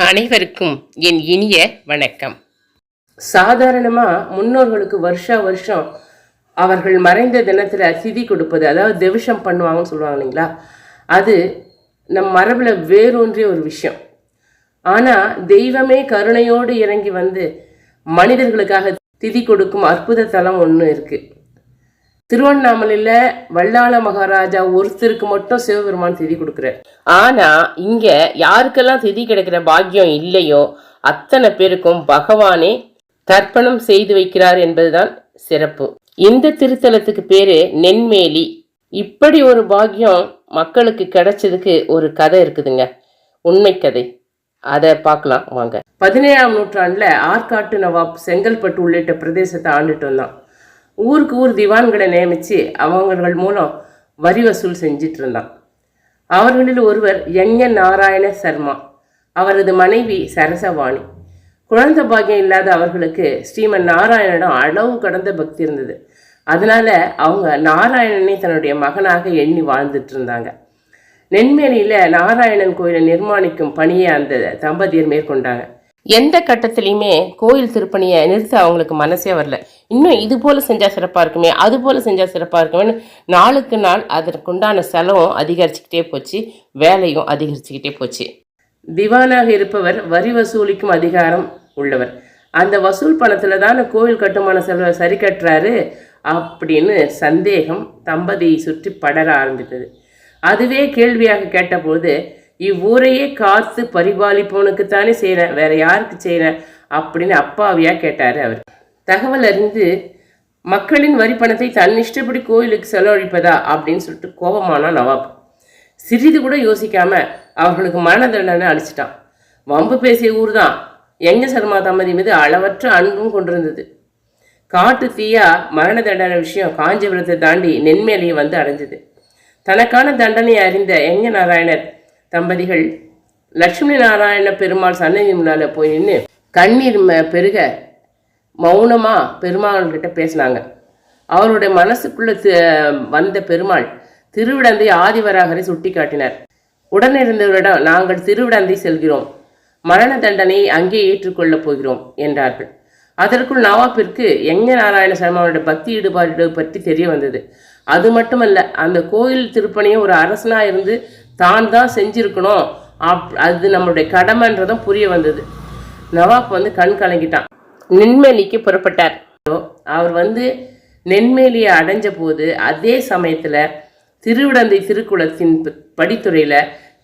அனைவருக்கும் என் இனிய வணக்கம். சாதாரணமாக முன்னோர்களுக்கு வருஷா வருஷம் அவர்கள் மறைந்த தினத்தில் திதி கொடுப்பது அதாவது திவிஷம் பண்ணுவாங்கன்னு சொல்லுவாங்க இல்லைங்களா? அது நம் மரபில் வேரூன்றிய ஒரு விஷயம். ஆனால் தெய்வமே கருணையோடு இறங்கி வந்து மனிதர்களுக்காக திதி கொடுக்கும் அற்புத தலம் ஒன்று இருக்குது திருவண்ணாமலையில் வல்லாள மகாராஜா ஒருத்தருக்கு மட்டும் சிவபெருமான் திதி கொடுக்குறார். ஆனால் இங்கே யாருக்கெல்லாம் திதி கிடைக்கிற பாக்கியம் இல்லையோ அத்தனை பேருக்கும் பகவானே தர்ப்பணம் செய்து வைக்கிறார் என்பதுதான் சிறப்பு. இந்த திருத்தலத்துக்கு பேரு நென்மேலி. இப்படி ஒரு பாக்கியம் மக்களுக்கு கிடைச்சதுக்கு ஒரு கதை இருக்குதுங்க. உண்மை கதை. அதை பார்க்கலாம் வாங்க. பதினேழாம் நூற்றாண்டுல ஆற்காட்டு நவாப் செங்கல்பட்டு உள்ளிட்ட பிரதேசத்தை ஆண்டுட்டு வந்தான். ஊருக்கு ஊர் திவான்களை நியமித்து அவங்கள் மூலம் வரி வசூல் செஞ்சிட்டு இருந்தான் அவர்களில் ஒருவர் யஞ நாராயண சர்மா. அவரது மனைவி சரசவாணி. குழந்தை பாக்கியம் இல்லாத அவர்களுக்கு ஸ்ரீமன் நாராயணனிடம் அளவு கடந்த பக்தி இருந்தது. அதனால அவங்க நாராயணனை தன்னுடைய மகனாக எண்ணி வாழ்ந்துட்டு இருந்தாங்க நென்மேலியில் நாராயணன் கோயிலை நிர்மாணிக்கும் பணியை அந்த தம்பதியர் மேற்கொண்டாங்க. எந்த கட்டத்துலையுமே கோயில் திருப்பணியை நிறுத்த அவங்களுக்கு மனசே வரல. இன்னும் இது போல் செஞ்சால் சிறப்பாக இருக்குமே அது போல் செஞ்சால் சிறப்பாக இருக்குமேன்னு நாளுக்கு நாள் அதற்குண்டான செலவும் அதிகரிச்சுக்கிட்டே போச்சு வேலையும் அதிகரிச்சுக்கிட்டே போச்சு. திவானாக இருப்பவர் வரி வசூலிக்கும் அதிகாரம் உள்ளவர். அந்த வசூல் பணத்தில் தானே கோயில் கட்டுமான செலவை சரி கட்டுறாரு அப்படின்னு சந்தேகம் தம்பதியை சுற்றி படர ஆரம்பித்தது. அதுவே கேள்வியாக கேட்டபோது இவ்வூரையே காத்து பரிபாலிப்பவனுக்குத்தானே செய்கிறேன் வேற யாருக்கு செய்கிறேன் அப்படின்னு அப்பாவியா கேட்டார் அவர். தகவல் அறிந்து மக்களின் வரி பணத்தை தன் இஷ்டப்படி கோயிலுக்கு செலவழிப்பதா அப்படின்னு சொல்லிட்டு கோபமானா நவாப். சிறிது கூட யோசிக்காம அவர்களுக்கு மரண தண்டனை அடிச்சிட்டான் வம்பு பேசிய ஊர் தான் எங்க சர்மா தம்பதி மீது அளவற்ற அன்பும் கொண்டிருந்தது. காட்டு தீயா மரண தண்டனை விஷயம் காஞ்சிபுரத்தை தாண்டி நென்மேலையை வந்து அடைஞ்சது. தனக்கான தண்டனை அறிந்த எங்க நாராயணர் தம்பதிகள். லட்சுமி நாராயண பெருமாள் சன்னதி முன்னால் போய் நின்று கண்ணீர் ம- பெருக மௌனமாக பெருமாள்கிட்ட பேசினாங்க. அவருடைய மனசுக்குள்ளே வந்த பெருமாள் திருவிடந்தை ஆதிவராகரை சுட்டி காட்டினார். உடனிருந்தவரிடம் நாங்கள் திருவிடந்தை செல்கிறோம். மரண தண்டனையை அங்கே ஏற்றுக்கொள்ளப் போகிறோம் என்றார்கள். அதற்குள் நவாப்பிற்கு எங்க நாராயண சர்மாவோட பக்தி ஈடுபாடு பற்றி தெரிய வந்தது. அது மட்டுமல்ல அந்த கோயில் திருப்பணியும் ஒரு அரசனாக இருந்து தான் தான் செஞ்சுருக்கணும். அப் அது நம்மளுடைய கடமைன்றதும் புரிய வந்தது. நவாப் வந்து கண் கலங்கிட்டான். நெண்மேலிக்கு புறப்பட்டார். அவர் வந்து நென்மேலியை அடைஞ்ச போது அதே சமயத்தில் திருவிடந்தை திருக்குளத்தின் படித்துறையில்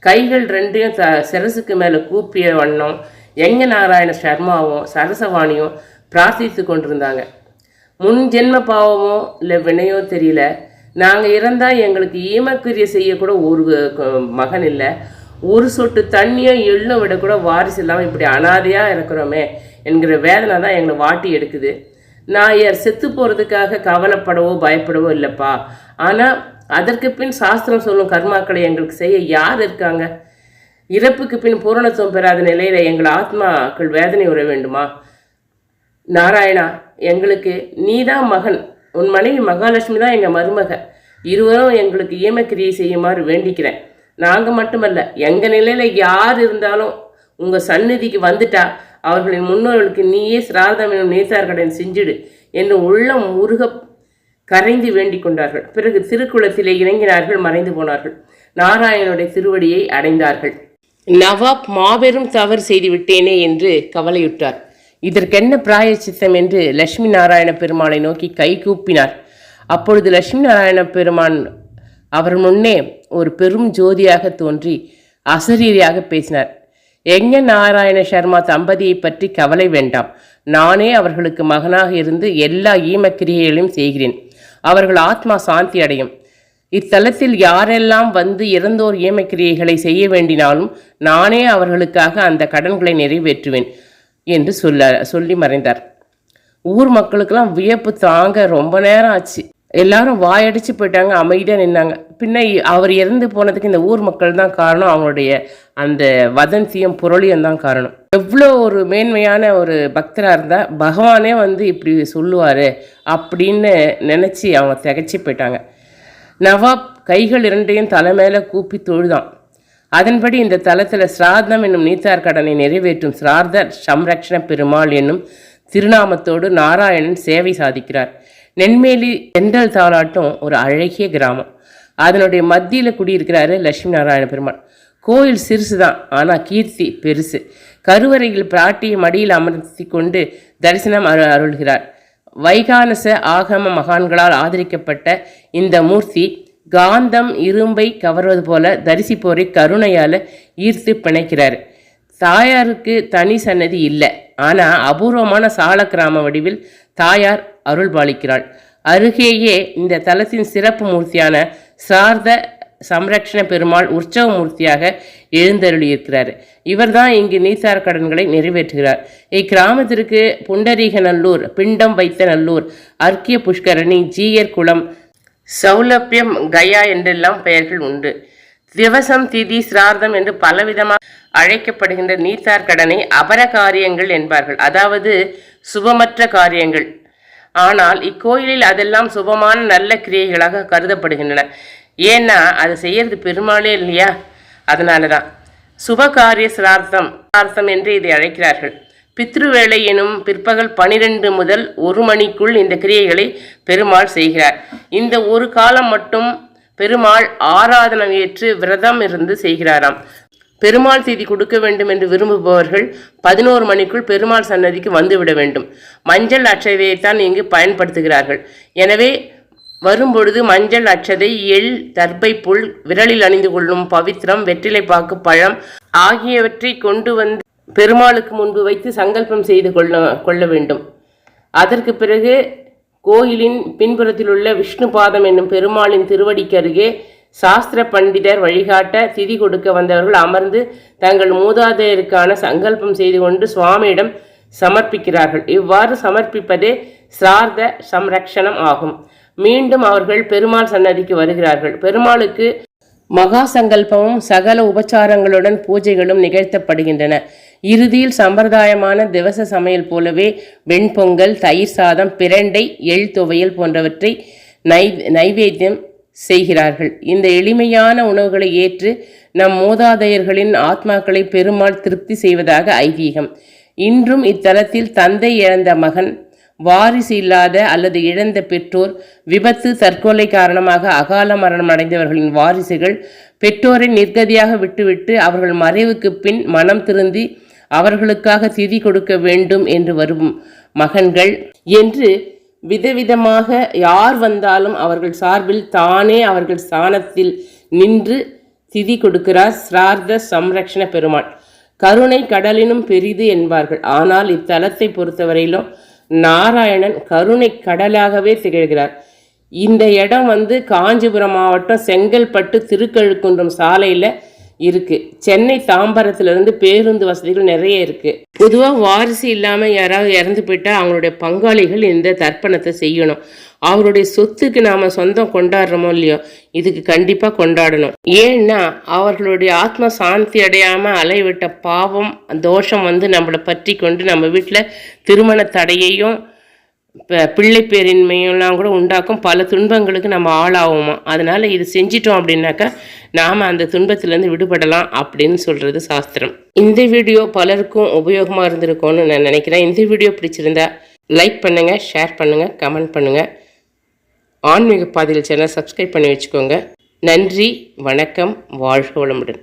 கைகள் ரெண்டையும் த சரசுக்கு மேலே கூப்பிய வண்ணம் எங்க நாராயண சர்மாவும் சரசவாணியும் பிரார்த்தித்து கொண்டிருந்தாங்க. முன் ஜென்ம பாவமோ இல்லை வினையோ தெரியல. நாங்கள் இறந்தால் எங்களுக்கு ஈமக்கிரிய செய்யக்கூட ஒரு மகன் இல்லை. ஒரு சொட்டு தண்ணியும் எள்ளும் விடக்கூட வாரிசு இல்லாமல் இப்படி அனாதையாக இருக்கிறோமே என்கிற வேதனை தான் எங்களை வாட்டி எடுக்குது. நான் யார் செத்து போகிறதுக்காக கவலைப்படவோ பயப்படவோ இல்லைப்பா. ஆனால் அதற்கு பின் சாஸ்திரம் சொல்லும் கர்மாக்களை எங்களுக்கு செய்ய யார் இருக்காங்க? இறப்புக்கு பின் பூரணத்துவம் பெறாத நிலையில் எங்கள் ஆத்மாக்கள் வேதனை உற வேண்டுமா? நாராயணா எங்களுக்கு நீதான் மகன். உன் மனைவி மகாலட்சுமி தான் எங்கள் மருமக. இருவரும் எங்களுக்கு ஈமக்கிரியை செய்யுமாறு வேண்டிக்கிறேன். நாங்கள் மட்டுமல்ல எங்கள் நிலையில் யார் இருந்தாலும் உங்கள் சந்நிதிக்கு வந்துட்டா அவர்களின் முன்னோர்களுக்கு நீயே சிராதம் எனும் நேசார்கடன் செஞ்சிடு என்று உள்ளம் உருக கரைந்து வேண்டிக் கொண்டார்கள். பிறகு திருக்குளத்திலே இறங்கினார்கள் மறைந்து போனார்கள். நாராயணனுடைய திருவடியை அடைந்தார்கள். நவாப் மாபெரும் தவறு செய்து விட்டேனே என்று கவலையுற்றார். இதற்கென்ன பிராயச்சித்தம் என்று லட்சுமி நாராயண பெருமாளை நோக்கி கை கூப்பினார். அப்பொழுது லட்சுமி நாராயண பெருமான் அவர் முன்னே ஒரு பெரும் ஜோதியாக தோன்றி அசரீரியாக பேசினார். எங்க நாராயண சர்மா தம்பதியை பற்றி கவலை வேண்டாம். நானே அவர்களுக்கு மகனாக இருந்து எல்லா ஈமக்கிரியைகளையும் செய்கிறேன். அவர்கள் ஆத்மா சாந்தி அடையும். இத்தலத்தில் யாரெல்லாம் வந்து இறந்தோர் ஈமக்கிரியைகளை செய்ய வேண்டினாலும் நானே அவர்களுக்காக அந்த கடன்களை நிறைவேற்றுவேன். என்று சொல்ல சொல்லி மறைந்தார். ஊர் மக்களுக்கெல்லாம் வியப்பு தாங்க ரொம்ப நேரம் ஆச்சு. எல்லாரும் வாயடிச்சு போயிட்டாங்க அமைதியாக நின்னாங்க. பின்ன அவர் இறந்து போனதுக்கு இந்த ஊர் மக்கள் தான் காரணம். அவங்களுடைய அந்த வதந்தியும் புரளியும் தான் காரணம். எவ்வளோ ஒரு மேன்மையான ஒரு பக்தராக இருந்தால் பகவானே வந்து இப்படி சொல்லுவார் அப்படின்னு நினச்சி அவங்க திகச்சு போயிட்டாங்க. நவாப் கைகள் இரண்டையும் தலை மேலே கூப்பி தொழுதான். அதன்படி இந்த தலத்தில் சிரார்த்தம் என்னும் நீத்தார் கடனை நிறைவேற்றும் சிரார்த்த சம்ரக்ஷண பெருமாள் என்னும் திருநாமத்தோடு நாராயணன் சேவை சாதிக்கிறார். நென்மேலி தென்றல் தாளாட்டம் ஒரு அழகிய கிராமம். அதனுடைய மத்தியில் குடியிருக்கிறாரு லட்சுமி நாராயண பெருமாள். கோயில் சிறுசு தான் ஆனால் கீர்த்தி பெருசு. கருவறையில் பிராட்டியை மடியில் அமர்த்தி கொண்டு தரிசனம் அரு அருள்கிறார். வைகானச ஆகம மகான்களால் ஆதரிக்கப்பட்ட இந்த மூர்த்தி காந்தம் இரும்பை கவர்வது போல தரிசிப்போரை கருணையால் ஈர்த்து பிணைக்கிறார். தாயாருக்கு தனி சன்னதி இல்லை. ஆனால் அபூர்வமான சால கிராம வடிவில் தாயார் அருள் பாலிக்கிறாள் அருகேயே இந்த தலத்தின் சிறப்பு மூர்த்தியான சார்த சம்ரக்ஷண பெருமாள் உற்சவ மூர்த்தியாக எழுந்தருளியிருக்கிறார். இவர்தான் இங்கு நீசார் கடன்களை நிறைவேற்றுகிறார். இக்கிராமத்திற்கு புண்டரீகநல்லூர் பிண்டம் வைத்த நல்லூர் அர்க்கிய புஷ்கரணி ஜீயர் குளம் சௌலபியம் கயா என்றெல்லாம் பெயர்கள் உண்டு. திவசம் திதி சிரார்த்தம் என்று பலவிதமாக அழைக்கப்படுகின்ற நீத்தார் கடனை அபர காரியங்கள் என்பார்கள். அதாவது சுபமற்ற காரியங்கள். ஆனால் இக்கோயிலில் அதெல்லாம் சுபமான நல்ல கிரியைகளாக கருதப்படுகின்றன. ஏன்னா அதை செய்யறது பெருமாளே இல்லையா? அதனால தான் சுபகாரிய சிரார்த்தம் சிரார்த்தம் என்று இதை அழைக்கிறார்கள். பித்ருவேளை எனும் பிற்பகல் பனிரெண்டு முதல் ஒரு மணிக்குள் இந்த கிரியைகளை பெருமாள் செய்கிறார். இந்த ஒரு காலம் மட்டும் பெருமாள் ஆராதனம் ஏற்று விரதம் இருந்து செய்கிறாராம். பெருமாள் செய்தி கொடுக்க வேண்டும் என்று விரும்புபவர்கள் பதினோரு மணிக்குள் பெருமாள் சன்னதிக்கு வந்துவிட வேண்டும். மஞ்சள் அட்சதையைத்தான் இங்கு பயன்படுத்துகிறார்கள். எனவே வரும்பொழுது மஞ்சள் அச்சதை எள் தர்பை புல் விரலில் அணிந்து கொள்ளும் பவித்திரம் வெற்றிலைப்பாக்கு பழம் ஆகியவற்றை கொண்டு வந்து பெருமாளுக்கு முன்பு வைத்து சங்கல்பம் செய்து கொள்ள கொள்ள வேண்டும். அதற்கு பிறகு கோயிலின் பின்புறத்தில் உள்ள விஷ்ணு பாதம் என்னும் பெருமாளின் திருவடிக்கு அருகே சாஸ்திர பண்டிதர் வழிகாட்ட திதி கொடுக்க வந்தவர்கள் அமர்ந்து தங்கள் மூதாதையருக்கான சங்கல்பம் செய்து கொண்டு சுவாமியிடம் சமர்ப்பிக்கிறார்கள். இவ்வாறு சமர்ப்பிப்பதே சிரார்த்த சம்ரக்ஷணம் ஆகும். மீண்டும் அவர்கள் பெருமாள் சன்னதிக்கு வருகிறார்கள். பெருமாளுக்கு மகா சங்கல்பமும் சகல உபச்சாரங்களுடன் பூஜைகளும் நிகழ்த்தப்படுகின்றன. இறுதியில் சம்பிரதாயமான திவச சமையல் போலவே வெண்பொங்கல் தயிர் சாதம் பிரண்டை எள் துவையல் போன்றவற்றை நை நைவேத்தியம் செய்கிறார்கள். இந்த எளிமையான உணவுகளை ஏற்று நம் மூதாதையர்களின் ஆத்மாக்களை பெருமாள் திருப்தி செய்வதாக ஐதீகம். இன்றும் இத்தலத்தில் தந்தை இழந்த மகன் வாரிசு இல்லாத அல்லது இழந்த பெற்றோர் விபத்து தற்கொலை காரணமாக அகால மரணம் அடைந்தவர்களின் வாரிசுகள் பெற்றோரை நிர்கதியாக விட்டுவிட்டு அவர்கள் மறைவுக்கு பின் மனம் திருந்தி அவர்களுக்காக திதி கொடுக்க வேண்டும் என்று வரும் மகன்கள். என்று விதவிதமாக யார் வந்தாலும் அவர்கள் சார்பில் தானே அவர்கள் ஸ்தானத்தில் நின்று திதி கொடுக்கிறார் சிரார்த்த சம்ரக்ஷண பெருமாள். கருணை கடலினும் பெரிது என்பார்கள். ஆனால் இத்தலத்தை பொறுத்தவரையிலும் நாராயணன் கருணை கடலாகவே திகழ்கிறார். இந்த இடம் வந்து காஞ்சிபுரம் மாவட்டம் செங்கல்பட்டு திருக்கழுக்குன்றம் சாலையில் இருக்குது சென்னை தாம்பரத்துலேருந்து பேருந்து வசதிகள் நிறைய இருக்குது பொதுவாக வாரிசு இல்லாமல் யாராவது இறந்து போயிட்டால் அவங்களுடைய பங்காளிகள் இந்த தர்ப்பணத்தை செய்யணும். அவருடைய சொத்துக்கு நாம் சொந்தம் கொண்டாடுறோமோ இல்லையோ இதுக்கு கண்டிப்பாக கொண்டாடணும். ஏன்னா அவர்களுடைய ஆத்ம சாந்தி அடையாமல் அலைவிட்ட பாவம் தோஷம் வந்து நம்மளை பற்றி கொண்டு நம்ம வீட்டில் திருமண தடையையும் பிள்ளை பேரின்மையெல்லாம் கூட உண்டாக்கும் பல துன்பங்களுக்கு நம்ம ஆளாகுமா அதனால் இது செஞ்சிட்டோம் அப்படின்னாக்கா நாம் அந்த துன்பத்திலேருந்து விடுபடலாம் அப்படின்னு சொல்கிறது சாஸ்திரம். இந்த வீடியோ பலருக்கும் உபயோகமாக இருந்திருக்கும்னு நான் நினைக்கிறேன். இந்த வீடியோ பிடிச்சிருந்தா லைக் பண்ணுங்கள் ஷேர் பண்ணுங்கள் கமெண்ட் பண்ணுங்கள் ஆன்மீக பாதையில் சேனல் சப்ஸ்கிரைப் பண்ணி வச்சுக்கோங்க. நன்றி வணக்கம் வாழ்க வளமுடன்.